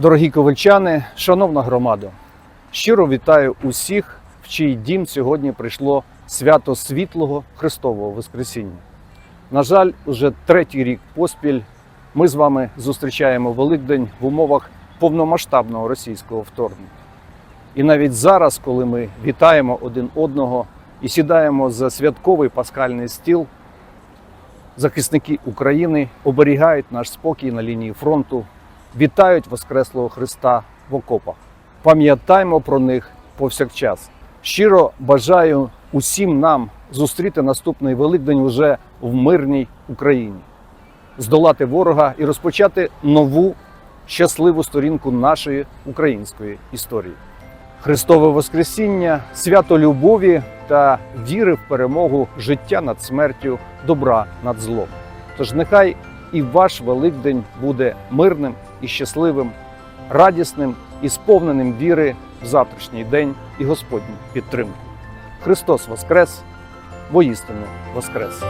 Дорогі ковальчани, шановна громада, щиро вітаю усіх, в чий дім сьогодні прийшло свято світлого Христового Воскресіння. На жаль, уже третій рік поспіль ми з вами зустрічаємо Великдень в умовах повномасштабного російського вторгнення. І навіть зараз, коли ми вітаємо один одного і сідаємо за святковий пасхальний стіл, захисники України оберігають наш спокій на лінії фронту, вітають Воскреслого Христа в окопах. Пам'ятаймо про них повсякчас. Щиро бажаю усім нам зустріти наступний Великдень уже в мирній Україні, здолати ворога і розпочати нову щасливу сторінку нашої української історії. Христове Воскресіння, свято любові та віри в перемогу життя над смертю, добра над злом. Тож нехай і ваш Великдень буде мирним і щасливим, радісним і сповненим віри в завтрашній день і Господню підтримку. Христос Воскрес, воістину Воскрес!